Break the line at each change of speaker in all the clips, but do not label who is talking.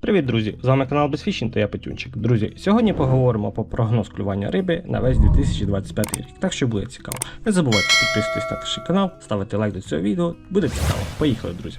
Привіт, друзі! З вами канал Безфішін та я Петюнчик. Друзі, сьогодні поговоримо про прогноз клювання риби на весь 2025 рік. Так що буде цікаво. Не забувайте підписуватись на наш канал, ставити лайк до цього відео. Буде цікаво. Поїхали, друзі!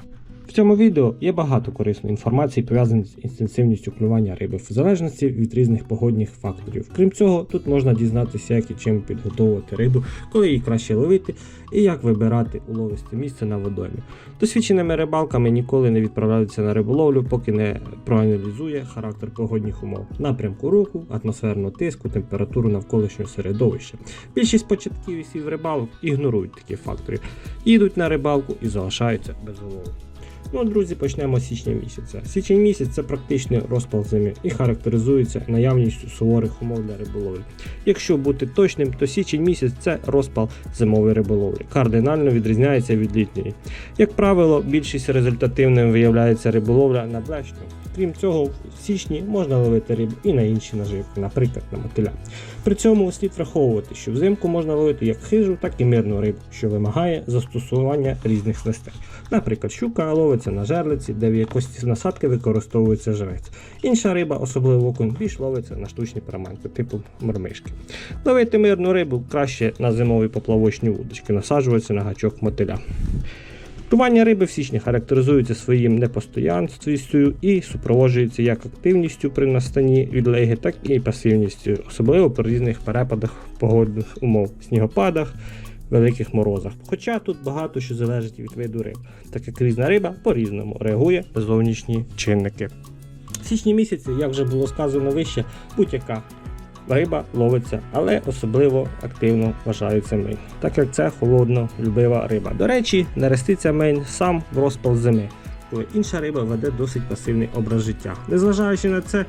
В цьому відео є багато корисної інформації, пов'язаної з інтенсивністю клювання риби в залежності від різних погодних факторів. Крім цього, тут можна дізнатися, як і чим підготовувати рибу, коли її краще ловити і як вибирати уловисте місце на водоймі. Досвідченими рибалками ніколи не відправляються на риболовлю, поки не проаналізує характер погодних умов, напрямку руху, атмосферного тиску, температуру навколишнього середовища. Більшість початківців рибалок ігнорують такі фактори, їдуть на рибалку і залишаються без улову. Ну, друзі, почнемо з січня місяця. Січень місяць це практичний розпал зими і характеризується наявністю суворих умов для риболовлі. Якщо бути точним, то січень місяць це розпал зимової риболовлі, кардинально відрізняється від літньої. Як правило, більшість результативним виявляється риболовля на блешню. Крім цього, в січні можна ловити рибу і на інші наживки, наприклад, на мотиля. При цьому слід враховувати, що взимку можна ловити як хижу, так і мирну рибу, що вимагає застосування різних снастей. Наприклад, щука ловиться на жерлиці, де в якості насадки використовується живець. Інша риба, особливо окунь, більш ловиться на штучні приманки, типу мормишки. Ловити мирну рибу краще на зимові поплавочні вудочки, насаджуватися на гачок мотиля. Клювання риби в січні характеризується своїм непостоянствістю і супроводжується як активністю при настанні відлеги, так і пасивністю, особливо при різних перепадах погодних умов, снігопадах, великих морозах. Хоча тут багато що залежить від виду риб, так як різна риба по-різному реагує на зовнішні чинники. В січні місяці, як вже було сказано вище, будь-яка риба ловиться, але особливо активно вважається мень, так як це холодно любива риба. До речі, нереститься мень сам в розпал зими, коли інша риба веде досить пасивний образ життя. Незважаючи на це,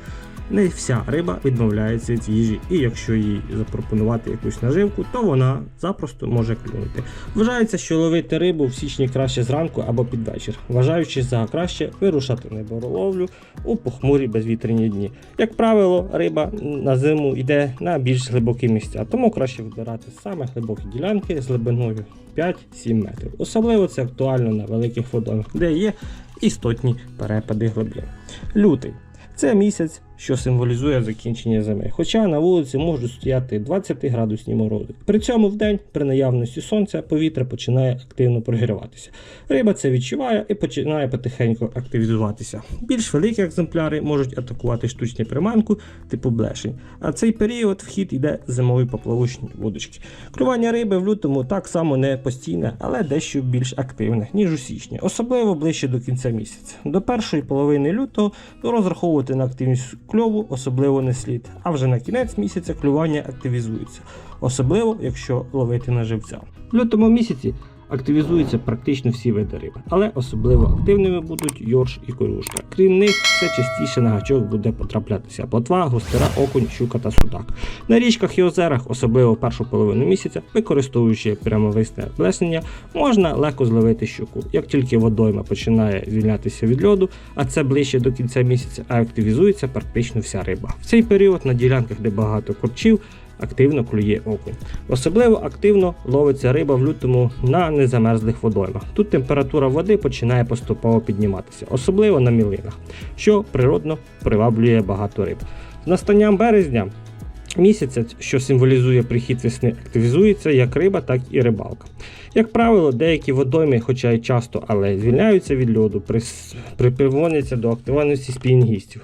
не вся риба відмовляється від їжі, і якщо їй запропонувати якусь наживку, то вона запросто може клюнути. Вважається, що ловити рибу в січні краще зранку або під вечір, вважаючи за краще вирушати на риболовлю у похмурі безвітряні дні. Як правило, риба на зиму йде на більш глибокі місця, тому краще вибирати саме глибокі ділянки з глибиною 5-7 метрів. Особливо це актуально на великих водоймах, де є істотні перепади глибин. Лютий. Це місяць, що символізує закінчення зими. Хоча на вулиці можуть стояти 20 градусні морози. При цьому в день, при наявності сонця, повітря починає активно прогріватися. Риба це відчуває і починає потихеньку активізуватися. Більш великі екземпляри можуть атакувати штучні приманку типу блешень. А цей період вхід йде зимові поплавочні вудочки. Клювання риби в лютому так само не постійне, але дещо більш активне, ніж у січні, особливо ближче до кінця місяця. До першої половини лютого розраховувати на активність кльову особливо не слід, а вже на кінець місяця клювання активізується, особливо якщо ловити на живця. В лютому місяці активізуються практично всі види риби, але особливо активними будуть йорш і корюшка. Крім них, все частіше на гачок буде потраплятися плотва, густера, окунь, щука та судак. На річках і озерах, особливо першу половину місяця, використовуючи прямовисне плеснення, можна легко зловити щуку. Як тільки водойма починає звільнятися від льоду, а це ближче до кінця місяця, активізується практично вся риба. В цей період на ділянках, де багато корчів, активно клює окунь. Особливо активно ловиться риба в лютому на незамерзлих водоймах. Тут температура води починає поступово підніматися, особливо на мілинах, що природно приваблює багато риб. З настанням березня місяця, що символізує прихід весни, активізується як риба, так і рибалка. Як правило, деякі водойми, хоча й часто, але звільняються від льоду, приводяться до активності спінінгістів.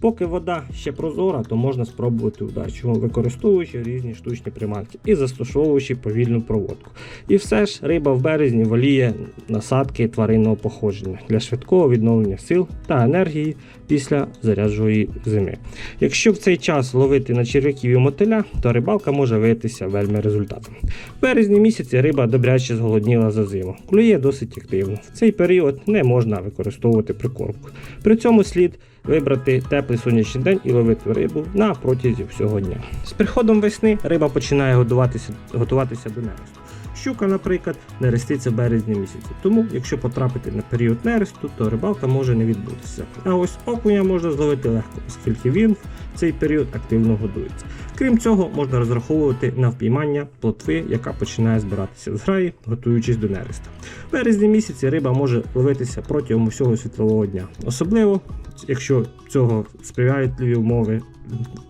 Поки вода ще прозора, то можна спробувати удачу, використовуючи різні штучні приманки і застосовуючи повільну проводку. І все ж риба в березні воліє насадки тваринного походження для швидкого відновлення сил та енергії після заряджої зими. Якщо в цей час ловити на черв'яків і мотиля, то рибалка може виявитися вельми результатом. В березні місяці риба добряче зголодніла за зиму, клює досить активно. В цей період не можна використовувати прикормку. При цьому слід вибрати теплий сонячний день і ловити рибу на протязі всього дня. З приходом весни риба починає готуватися, готуватися до нересту. Щука, наприклад, нереститься в березні місяці. Тому, якщо потрапити на період нересту, то рибалка може не відбутися. А ось окуня можна зловити легко, оскільки він в цей період активно годується. Крім цього, можна розраховувати на впіймання плотви, яка починає збиратися з граї, готуючись до нереста. В березні місяці риба може ловитися протягом усього світлового дня, особливо якщо цього сприятливі умови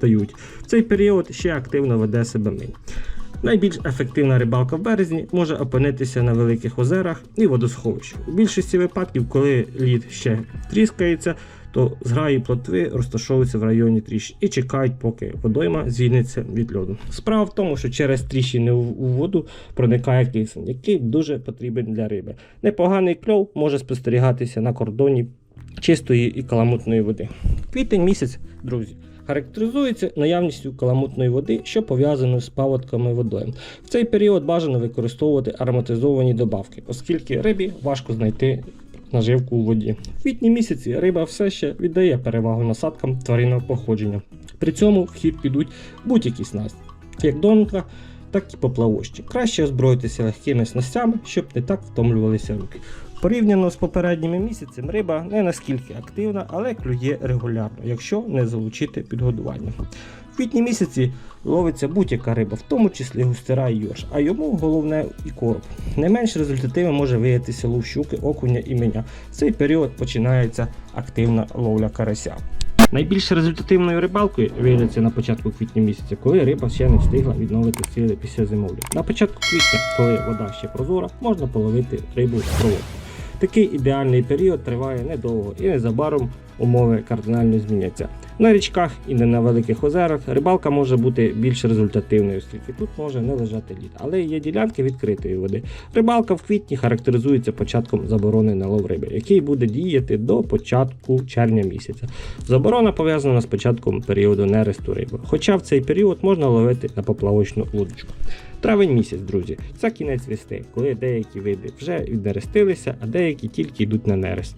дають. В цей період ще активно веде себе миль. Найбільш ефективна рибалка в березні може опинитися на великих озерах і водосховищах. У більшості випадків, коли лід ще тріскається, то зграї плотви розташовуються в районі тріщин і чекають, поки водойма звільниться від льоду. Справа в тому, що через тріщини у воду проникає кисень, який дуже потрібен для риби. Непоганий кльов може спостерігатися на кордоні чистої і каламутної води. Квітень місяць, друзі. Характеризується наявністю каламутної води, що пов'язано з паводками водойм. В цей період бажано використовувати ароматизовані добавки, оскільки рибі важко знайти наживку у воді. В квітні місяці риба все ще віддає перевагу насадкам тваринного походження. При цьому в хід підуть будь-які снасті, як донка, так і поплавощі. Краще озброїтися легкими снастями, щоб не так втомлювалися руки. Порівняно з попередніми місяцем, риба не наскільки активна, але клює регулярно, якщо не залучити підгодування. В квітні місяці ловиться будь-яка риба, в тому числі густера і йорш, а йому головне і короб. Не менш результативним може виявитися лов щуки, окуня і меня. В цей період починається активна ловля карася. Найбільш результативною рибалкою виявиться на початку квітня місяця, коли риба ще не встигла відновити сили після зимовлі. На початку квітня, коли вода ще прозора, можна половити рибу в проводку. Такий ідеальний період триває недовго і незабаром умови кардинально зміняться. На річках і не на великих озерах рибалка може бути більш результативною, оскільки тут може не лежати лід, але є ділянки відкритої води. Рибалка в квітні характеризується початком заборони на лов риби, який буде діяти до початку червня місяця. Заборона пов'язана з початком періоду нересту риби, хоча в цей період можна ловити на поплавочну вудочку. Травень місяць, друзі, це кінець весни, коли деякі види вже віднерестилися, а деякі тільки йдуть на нерест.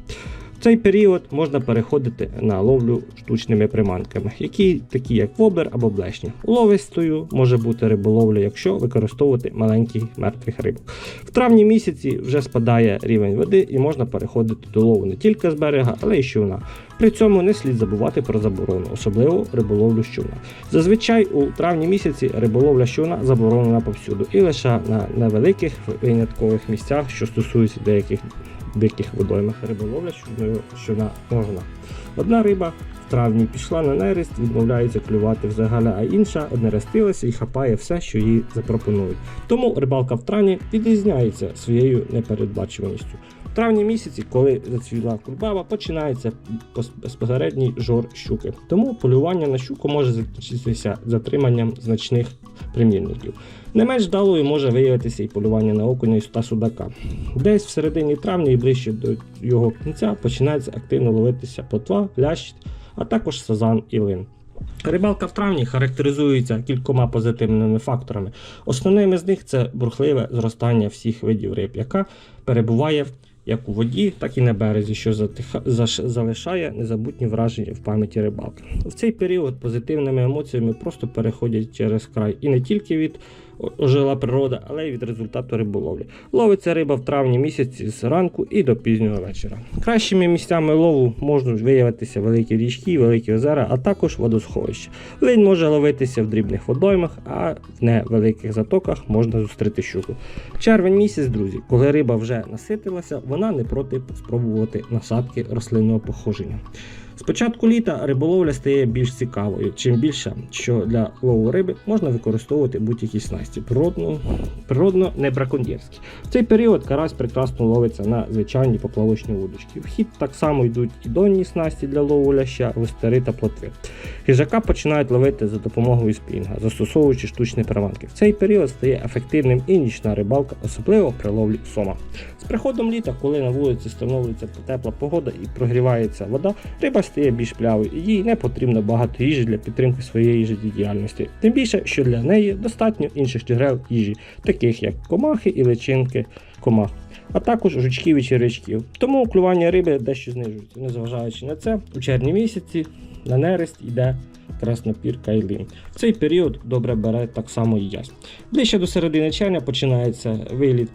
В цей період можна переходити на ловлю штучними приманками, які такі як воблер або блешня. Уловистою може бути риболовля, якщо використовувати маленьких мертвих рибок. В травні місяці вже спадає рівень води і можна переходити до лову не тільки з берега, але й з. При цьому не слід забувати про заборону, особливо риболовлю човна. Зазвичай у травні місяці риболовля човна заборонена повсюду і лише на невеликих виняткових місцях, що стосуються деяких диких водоймах риболовля щодо щодо можна. Одна риба в травні пішла на нерест, відмовляється клювати взагалі, а інша однерестилася і хапає все, що їй запропонують. Тому рибалка в травні відрізняється своєю непередбачуваністю. В травні місяці, коли зацвіла кульбаба, починається пос- безпосередній жор щуки. Тому полювання на щуку може закінчитися затриманням значних примірників. Не менш вдалою може виявитися і полювання на окуня та судака. Десь в середині травня і ближче до його кінця починається активно ловитися плотва, лящ, а також сазан і лин. Рибалка в травні характеризується кількома позитивними факторами. Основними з них це бурхливе зростання всіх видів риб, яка перебуває в- як у воді, так і на березі, що залишає незабутні враження в пам'яті рибалки. В цей період позитивними емоціями просто переходять через край і не тільки від ожила природа, але й від результату риболовлі. Ловиться риба в травні місяці з ранку і до пізнього вечора. Кращими місцями лову можуть виявитися великі річки, великі озера, а також водосховища. Линь може ловитися в дрібних водоймах, а в невеликих затоках можна зустріти щуку. Червень місяць, друзі, коли риба вже наситилася, вона не проти спробувати насадки рослинного походження. З початку літа риболовля стає більш цікавою, чим більше, що для лову риби можна використовувати будь-які снасті, природно, природно не браконьєрські. В цей період карась прекрасно ловиться на звичайні поплавочні вудочки. В хід так само йдуть і донні снасті для лову ляща, густери та плотви. Хижака починають ловити за допомогою спінга, застосовуючи штучні приманки. В цей період стає ефективним і нічна рибалка, особливо при ловлі сома. З приходом літа, коли на вулиці встановлюється тепла погода і прогрівається вода, риба стає більш плявою і їй не потрібно багато їжі для підтримки своєї життєдіяльності. Тим більше, що для неї достатньо інших джерел їжі, таких як комахи і личинки комах. А також жучків і червячків. Тому клювання риби дещо знижується. Незважаючи на це, у червні місяці на нерест йде краснопір кайлин. В цей період добре бере так само і ясь. Ближче до середини червня починається виліт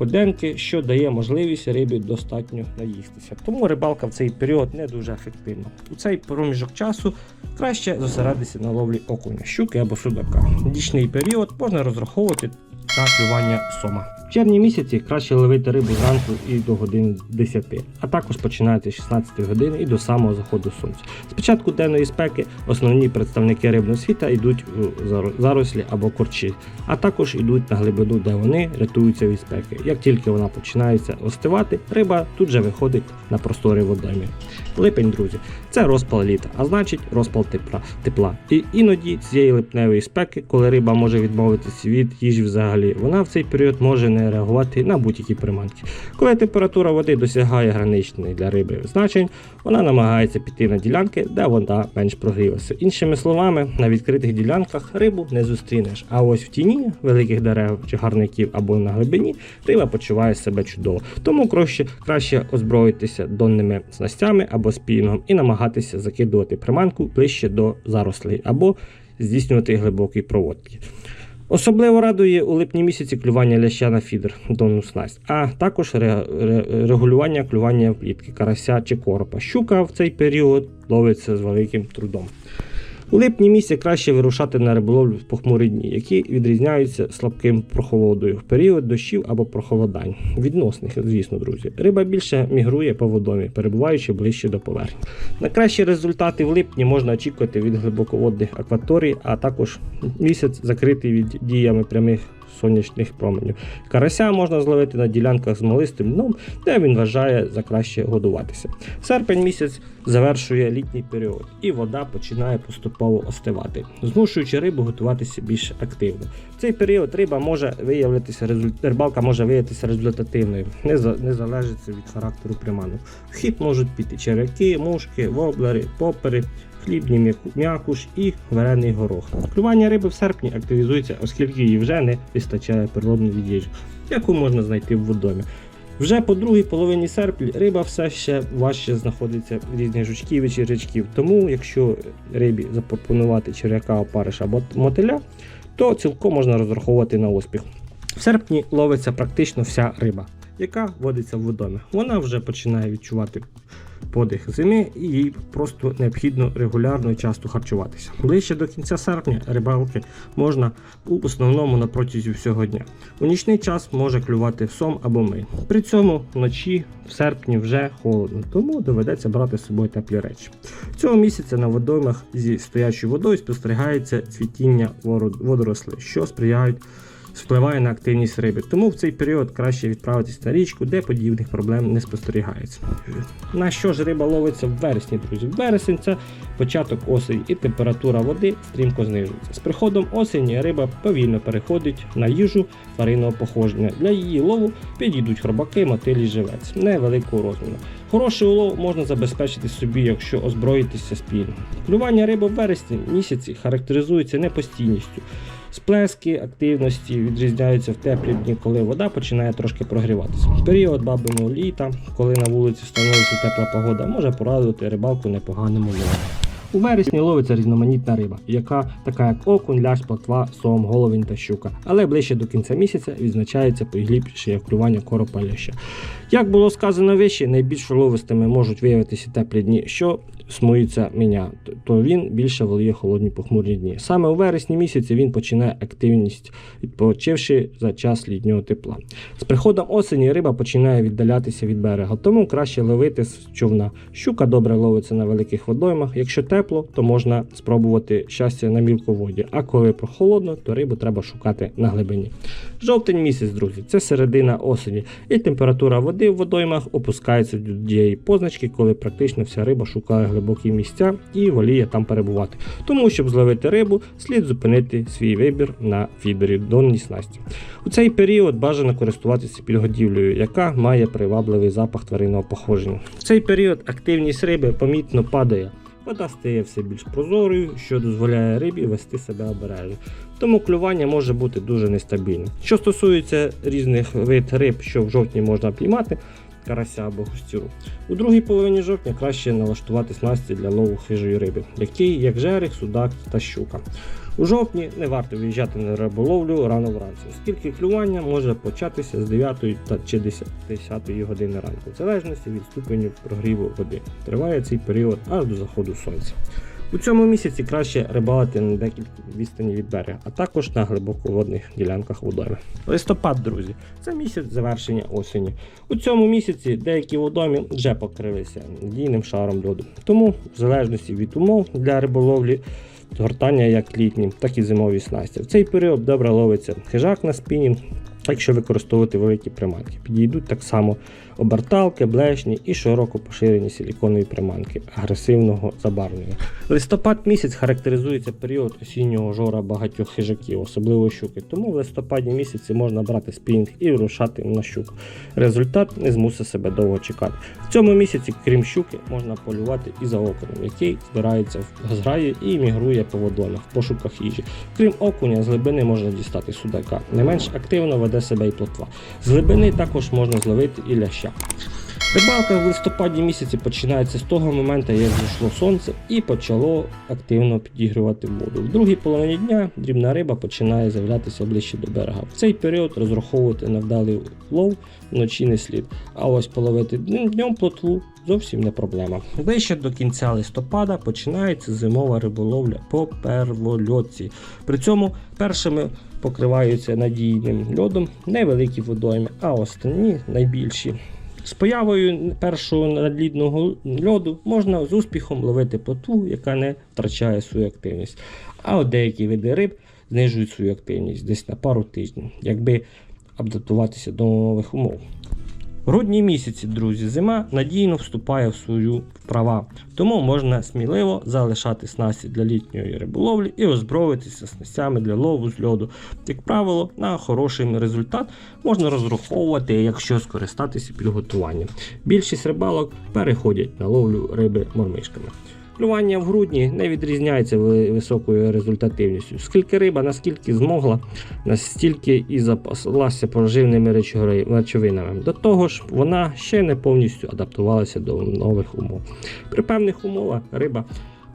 поденки, що дає можливість рибі достатньо наїстися. Тому рибалка в цей період не дуже ефективна. У цей проміжок часу краще зосередитися на ловлі окуня, щуки або судака. Дічний період можна розраховувати на клювання сома. В червні місяці краще ловити рибу зранку і до годин 10, а також починається з 16 години і до самого заходу сонця. З початку денної спеки основні представники рибного світа йдуть у зарослі або корчі, а також йдуть на глибину, де вони рятуються від спеки. Як тільки вона починається остивати, риба тут же виходить на простори водойми. Липень, друзі, це розпал літа, а значить розпал тепла. тепла. І іноді цієї липневої спеки, коли риба може відмовитися від їжі взагалі, вона в цей період може не реагувати на будь-які приманки. Коли температура води досягає граничних для риби значень, вона намагається піти на ділянки, де вода менш прогрілася. Іншими словами, на відкритих ділянках рибу не зустрінеш. А ось в тіні великих дерев чи гарників або на глибині риба почуває себе чудово. Тому краще, краще озброїтися донними снастями або спінгом і намагатися закидувати приманку ближче до зарослей або здійснювати глибокі проводки. Особливо радує у липні місяці клювання ляща на фідер донну снасть, а також ре- ре- регулювання клювання плітки карася чи коропа. Щука в цей період ловиться з великим трудом. У липні місяці краще вирушати на риболовлю в похмурі дні, які відрізняються слабким прохолодою в період дощів або прохолодань. Відносних, звісно, друзі. Риба більше мігрує по водомі, перебуваючи ближче до поверхні. На кращі результати в липні можна очікувати від глибоководних акваторій, а також місяць закритий від діями прямих сонячних променів. Карася можна зловити на ділянках з малистим дном, де він вважає за краще годуватися. Серпень місяць завершує літній період, і вода починає поступово остивати, змушуючи рибу готуватися більш активно. В цей період риба може виявитися рибалка може виявитися результативною, не, за... не залежить від характеру приманок. В хід можуть піти черв'яки, мушки, воблери, попери, хлібні м'якуш і варений горох. Клювання риби в серпні активізується, оскільки їй вже не вистачає природної їжі, яку можна знайти в водомі. Вже по другій половині серпня риба все ще важче знаходиться в різних жучків і черв'ячків. Тому, якщо рибі запропонувати черв'яка, опариша або мотиля, то цілком можна розраховувати на успіх. В серпні ловиться практично вся риба, яка водиться в водомі. Вона вже починає відчувати подих зими і їй просто необхідно регулярно і часто харчуватися. Ближче до кінця серпня рибалки можна у основному на протязі всього дня. У нічний час може клювати сом або миль. При цьому вночі в серпні вже холодно, тому доведеться брати з собою теплі речі. Цього місяця на водоймах зі стоячою водою спостерігається цвітіння водорослей, що сприяють впливає на активність риби. Тому в цей період краще відправитись на річку, де подібних проблем не спостерігається. На що ж риба ловиться в вересні, друзі? Вересень це початок осені і температура води стрімко знижується. З приходом осені риба повільно переходить на їжу тваринного походження. Для її лову підійдуть хробаки, мотилі, живець невеликого розміру. Хороший улов можна забезпечити собі, якщо озброїтися спільно. Клювання риби в вересні місяці характеризується непостійністю. Сплески активності відрізняються в теплі дні, коли вода починає трошки прогріватися. Період бабиного літа, коли на вулиці становиться тепла погода, може порадувати рибалку непоганим уловом. У вересні ловиться різноманітна риба, яка така як окунь, лящ, платва, сом, головень та щука. Але ближче до кінця місяця відзначається поглибше клювання коропа ляща. Як було сказано вище, найбільш уловистими можуть виявитися теплі дні, що смується меня, то він більше воліє холодні похмурі дні. Саме у вересні місяці він починає активність, відпочивши за час літнього тепла. З приходом осені риба починає віддалятися від берега, тому краще ловити з човна. Щука добре ловиться на великих водоймах. Якщо тепло, то можна спробувати щастя на мілководі. А коли прохолодно, то рибу треба шукати на глибині. Жовтень місяць, друзі, це середина осені, і температура води в водоймах опускається до тієї позначки, коли практично вся риба шукає глибокі місця і воліє там перебувати. Тому, щоб зловити рибу, слід зупинити свій вибір на фідері донній снасті. У цей період бажано користуватися підгодівлею, яка має привабливий запах тваринного походження. В цей період активність риби помітно падає. Вода стає все більш прозорою, що дозволяє рибі вести себе обережно. Тому клювання може бути дуже нестабільним. Що стосується різних вид риб, що в жовтні можна піймати, карася або густіру. У другій половині жовтня краще налаштувати снасті для лову хижої риби, які як жерех, судак та щука. У жовтні не варто виїжджати на риболовлю рано вранці, оскільки клювання може початися з 9 та чи 10 години ранку, в залежності від ступеню прогріву води. Триває цей період аж до заходу сонця. У цьому місяці краще рибалити на декілька відстані від берега, а також на глибоководних ділянках водойми. Листопад, друзі, це місяць завершення осені. У цьому місяці деякі водойми вже покрилися надійним шаром льоду. Тому, в залежності від умов для риболовлі, згортання як літні, так і зимові снасті. В цей період добре ловиться хижак на спінінг, якщо використовувати великі приманки. Підійдуть так само оберталки, блешні і широко поширені силіконові приманки агресивного забарвлення. Листопад місяць характеризується період осіннього жора багатьох хижаків, особливо щуки. Тому в листопаді місяці можна брати спінінг і вирушати на щуку. Результат не змусить себе довго чекати. В цьому місяці, крім щуки, можна полювати і за окунем, який збирається в зграї і мігрує по водоймах в пошуках їжі. Крім окуня, з глибини можна дістати судака. Не менш активно веде себе і плотва. З глибини також можна зловити і ляща. Рибалка в листопаді місяці починається з того моменту, як зійшло сонце і почало активно підігрувати воду. В другій половині дня дрібна риба починає з'являтися ближче до берега. В цей період розраховувати на вдалий лов вночі не слід. А ось половити днем плотву зовсім не проблема. Ближче до кінця листопада починається зимова риболовля по первольотці. При цьому першими покриваються надійним льодом невеликі водойми, а останні найбільші. З появою першого надлідного льоду можна з успіхом ловити плотву, яка не втрачає свою активність. А от деякі види риб знижують свою активність десь на пару тижнів, якби адаптуватися до нових умов. Грудні місяці, друзі, зима надійно вступає в свою права, тому можна сміливо залишати снасті для літньої риболовлі і озброїтися снастями для лову з льоду. Як правило, на хороший результат можна розраховувати, якщо скористатися підготуванням. Більшість рибалок переходять на ловлю риби мормишками. Клювання в грудні не відрізняється високою результативністю. Скільки риба, наскільки змогла, настільки і запаслася поживними речовинами. До того ж, вона ще не повністю адаптувалася до нових умов. При певних умовах риба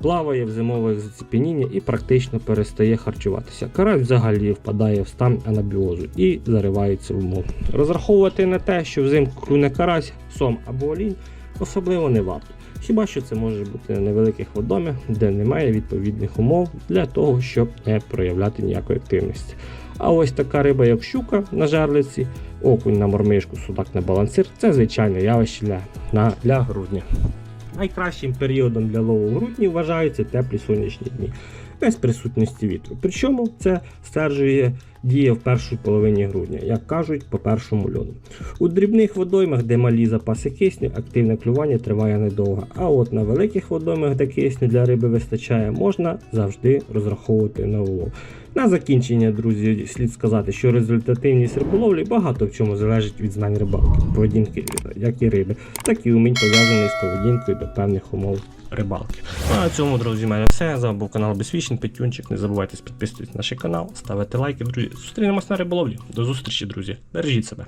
плаває в зимових зацепеніння і практично перестає харчуватися. Карась взагалі впадає в стан анабіозу і заривається в мов. Розраховувати на те, що взимку клюне карась, сом або олінь, особливо не варто. Хіба що це може бути на невеликих водомах, де немає відповідних умов для того, щоб не проявляти ніякої активності. А ось така риба, як щука на жерлиці, окунь на мормишку, судак на балансир це звичайне явище для, на, для грудня. Найкращим періодом для лову грудні вважаються теплі сонячні дні без присутності вітру. Причому це стверджує дія в першій половині грудня, як кажуть, по першому льоду. У дрібних водоймах, де малі запаси кисню, активне клювання триває недовго. А от на великих водоймах, де кисню для риби вистачає, можна завжди розраховувати на улов. На закінчення, друзі, слід сказати, що результативність риболовлі багато в чому залежить від знань рибалки, поведінки як і риби, так і умінь пов'язаних з поведінкою до певних умов рибалки. Ну, а на цьому, друзі, в мене все. З вами був канал Безвічний, Петюнчик. Не забувайте підписуватись на наш канал, ставити лайки, друзі. Зустрінемось на риболовлі. До зустрічі, друзі. Бережіть себе.